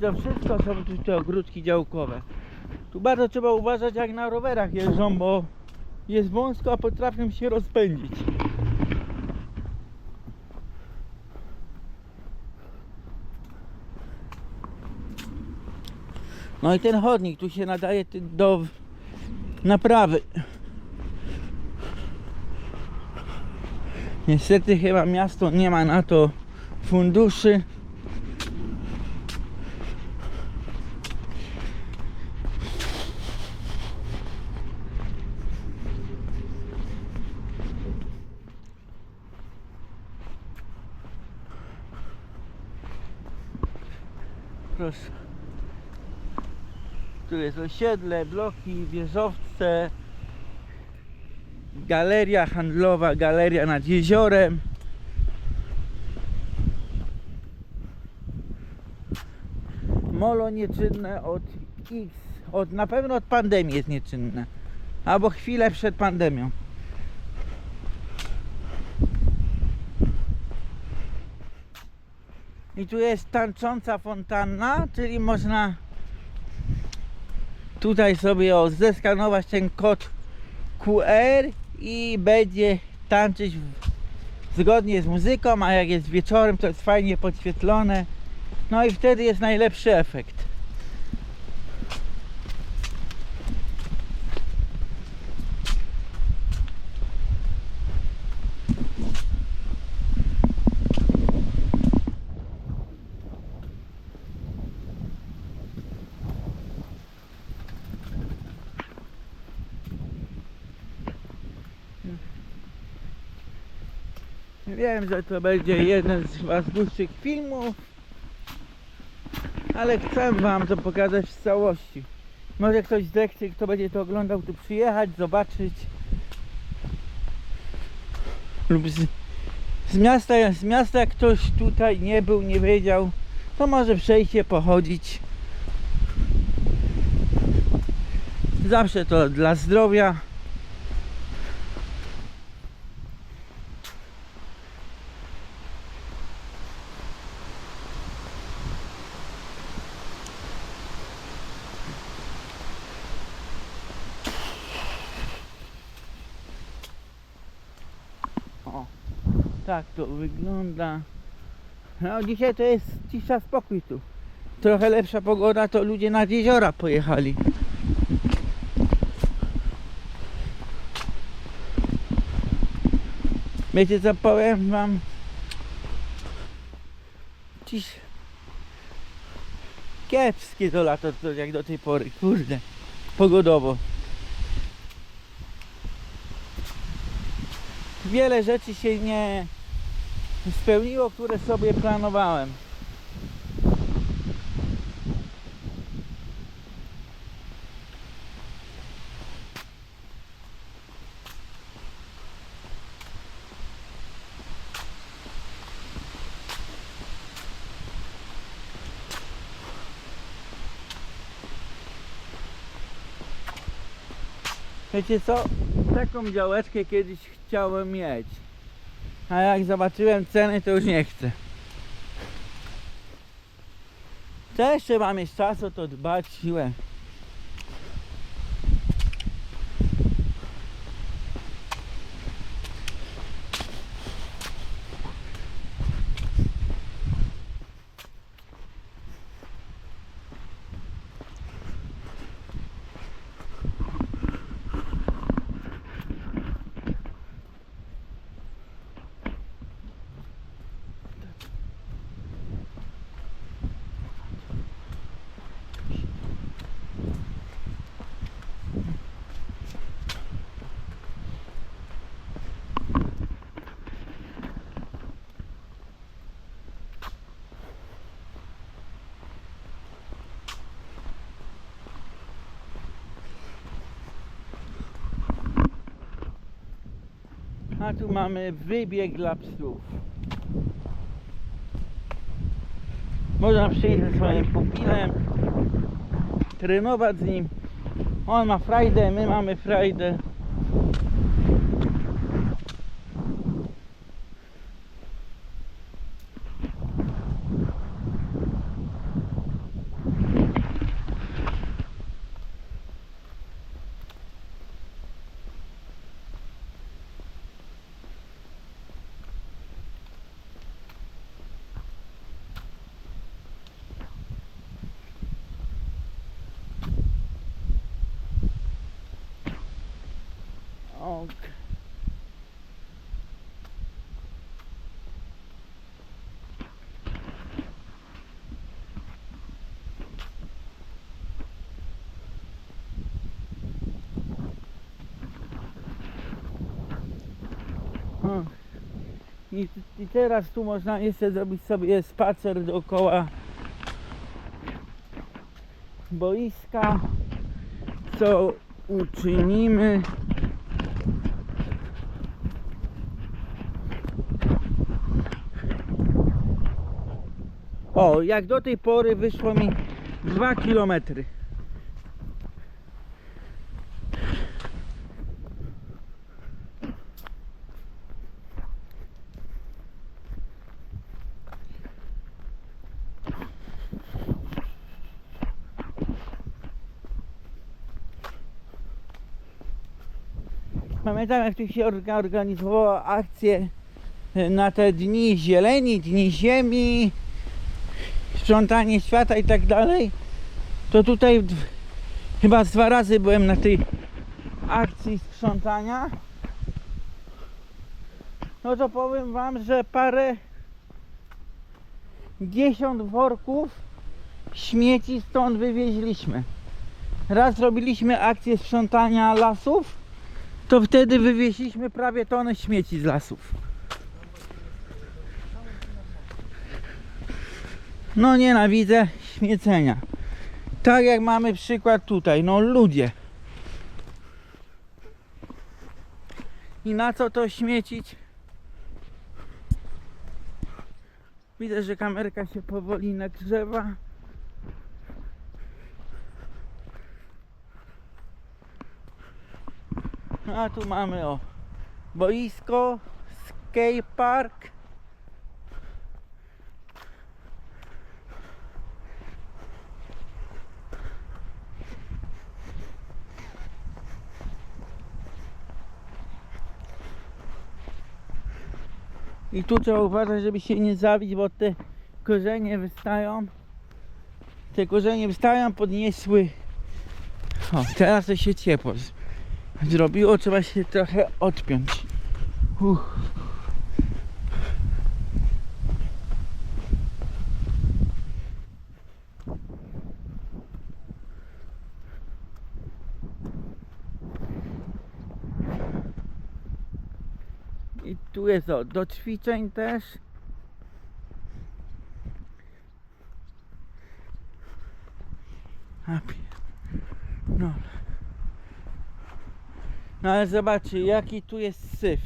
To wszystko są tu te ogródki działkowe. Tu bardzo trzeba uważać jak na rowerach jeżdżą, bo jest wąsko, a potrafią się rozpędzić. No i ten chodnik tu się nadaje do naprawy. Niestety chyba miasto nie ma na to funduszy. Tu jest osiedle, bloki, wieżowce, galeria handlowa, galeria nad jeziorem. Molo nieczynne od X, od, na pewno od pandemii jest nieczynne. Albo chwilę przed pandemią. I tu jest tańcząca fontanna, czyli można tutaj sobie o, zeskanować ten kod QR i będzie tańczyć zgodnie z muzyką, a jak jest wieczorem to jest fajnie podświetlone. No i wtedy jest najlepszy efekt. Wiem, że to będzie jeden z was dłuższych filmów, ale chcę wam to pokazać w całości. Może ktoś zechce, kto będzie to oglądał, tu przyjechać, zobaczyć. Lub z, z miasta, z miasta ktoś tutaj nie był, nie wiedział, to może przejść się pochodzić. Zawsze to dla zdrowia. Tak to wygląda. No dzisiaj to jest cisza, spokój tu. Trochę lepsza pogoda, to ludzie nad jeziora pojechali. Wiecie co powiem wam? Dziś kiepskie to lato to jak do tej pory, kurde, pogodowo. wiele rzeczy się nie spełniło, które sobie planowałem. Wiecie co? Taką działeczkę kiedyś chciałem mieć. A jak zobaczyłem ceny, to już nie chcę. Jeszcze mam mieć czas o to dbać, siłę. A tu mamy wybieg dla psów. Można przyjść ze swoim pupilem, trenować z nim. On ma frajdę, my mamy frajdę. Hmm. I, I teraz tu można jeszcze zrobić sobie spacer dookoła boiska, co uczynimy? O, jak do tej pory wyszło mi 2 kilometry. Pamiętam jak tu się orga- organizowała akcje na te dni zieleni, dni ziemi, sprzątanie świata i tak dalej. To tutaj chyba dwa razy byłem na tej akcji sprzątania. No to powiem wam, że parę dziesiąt worków śmieci stąd wywieźliśmy. Raz robiliśmy akcję sprzątania lasów, to wtedy wywieźliśmy prawie tonę śmieci z lasów. No nienawidzę śmiecenia. Tak jak mamy przykład tutaj, no ludzie. I na co to śmiecić? Widzę, że kamerka się powoli nagrzewa. A tu mamy o boisko, skate I tu trzeba uważać, żeby się nie zabić, bo te korzenie wystają. Te korzenie wystają, podniosły. O, teraz to się ciepło zrobiło, trzeba się trochę odpiąć. Uff. I tu jest o, do ćwiczeń też. No. No ale zobaczcie, jaki tu jest syf.